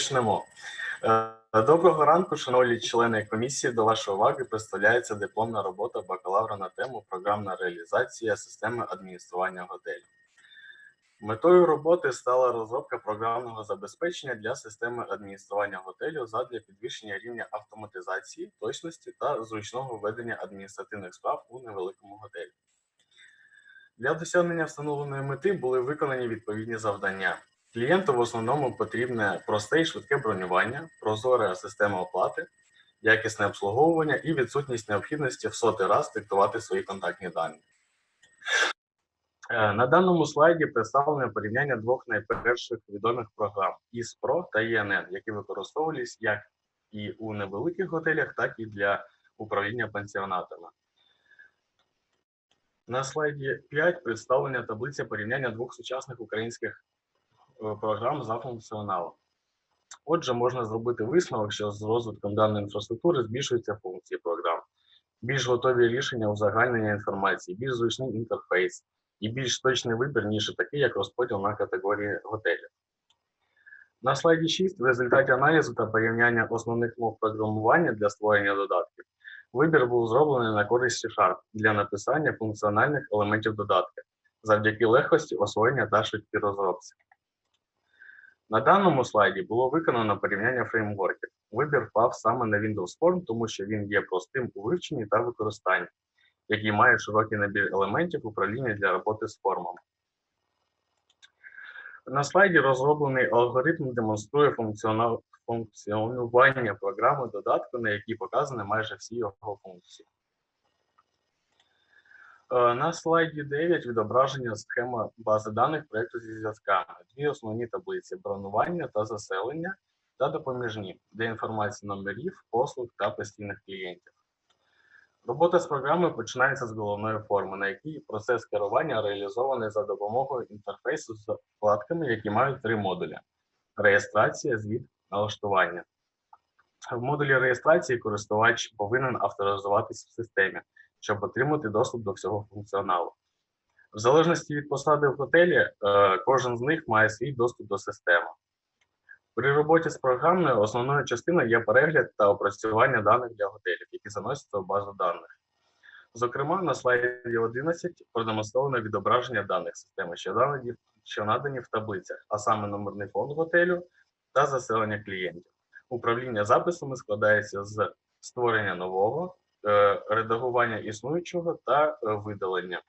Почнемо. Е, Доброго ранку, шановні члени комісії. До вашої уваги представляється дипломна робота бакалавра на тему програмна реалізація системи адміністрування готелів. Метою роботи стала розробка програмного забезпечення для системи адміністрування готелю задля підвищення рівня автоматизації, точності та зручного ведення адміністративних справ у невеликому готелі. Для досягнення встановленої мети були виконані відповідні завдання. Клієнту в основному потрібне просте і швидке бронювання, прозора система оплати, якісне обслуговування і відсутність необхідності в сотий раз диктувати свої контактні дані. Е, На даному слайді представлено порівняння двох найперших відомих програм ISPRO та ENN, які використовувались як і у невеликих готелях, так і для управління пансіонатами. На слайді 5 представлена таблиця порівняння двох сучасних українських програм за функціоналом. Отже, можна зробити висновок, що з розвитком даної інфраструктури збільшуються функції програм, більш готові рішення узагальнення інформації, більш зручний інтерфейс і більш точний вибір, ніж такий, як розподіл на категорії готелів. На слайді 6 в результаті аналізу та порівняння основних мов програмування для створення додатків вибір був зроблений на користь C-Sharp для написання функціональних елементів додатка завдяки легкості освоєння та швидкій розробці. На даному слайді було виконано порівняння фреймворків. Вибір впав саме на Windows Form, тому що він є простим у вивченні та використанні, який має широкий набір елементів управління для роботи з формами. На слайді розроблений алгоритм демонструє функціонування програми додатку, на якій показані майже всі його функції. Е, На слайді 9 відображення схема бази даних проєкту зі зв'язками. Дві основні таблиці бронювання та заселення та допоміжні для інформації номерів, послуг та постійних клієнтів. Робота з програмою починається з головної форми, на якій процес керування реалізований за допомогою інтерфейсу з вкладками, які мають три модулі: реєстрація, звіт, налаштування. В модулі реєстрації користувач повинен авторизуватись в системі, щоб отримати доступ до всього функціоналу. В залежності від посади в готелі, е, кожен з них має свій доступ до системи. При роботі з програмною основною частиною є перегляд та опрацювання даних для готелів, які заносяться в базу даних. Зокрема, на слайді 11 продемонстровано відображення даних системи, що надані, в таблицях, а саме номерний фонд готелю та заселення клієнтів. Управління записами складається з створення нового, редагування існуючого та е, видалення.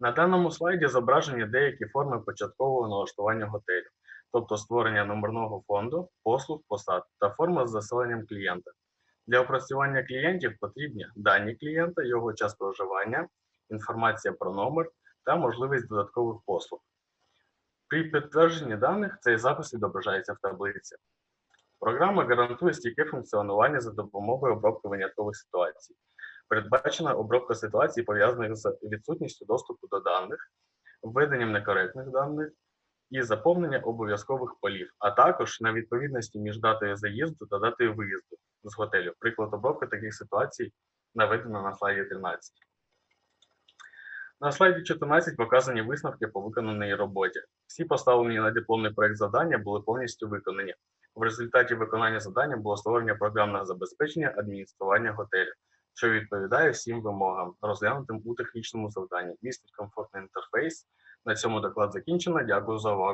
На даному слайді зображені деякі форми початкового налаштування готелю, тобто створення номерного фонду, послуг, посад та форма з заселенням клієнта. Для опрацювання клієнтів потрібні дані клієнта, його час проживання, інформація про номер та можливість додаткових послуг. При підтвердженні даних цей запис відображається в таблиці. Програма гарантує стійке функціонування за допомогою обробки виняткових ситуацій. Передбачена обробка ситуацій, пов'язаних з відсутністю доступу до даних, введенням некоректних даних і заповнення обов'язкових полів, а також на відповідності між датою заїзду та датою виїзду з готелю. Приклад обробки таких ситуацій наведено на слайді 13. На слайді 14 показані висновки по виконаній роботі. Всі поставлені на дипломний проект завдання були повністю виконані. В результаті виконання завдання було створення програмного забезпечення адміністрування готелю, що відповідає всім вимогам, розглянутим у технічному завданні. Містить комфортний інтерфейс. На цьому доклад закінчено. Дякую за увагу.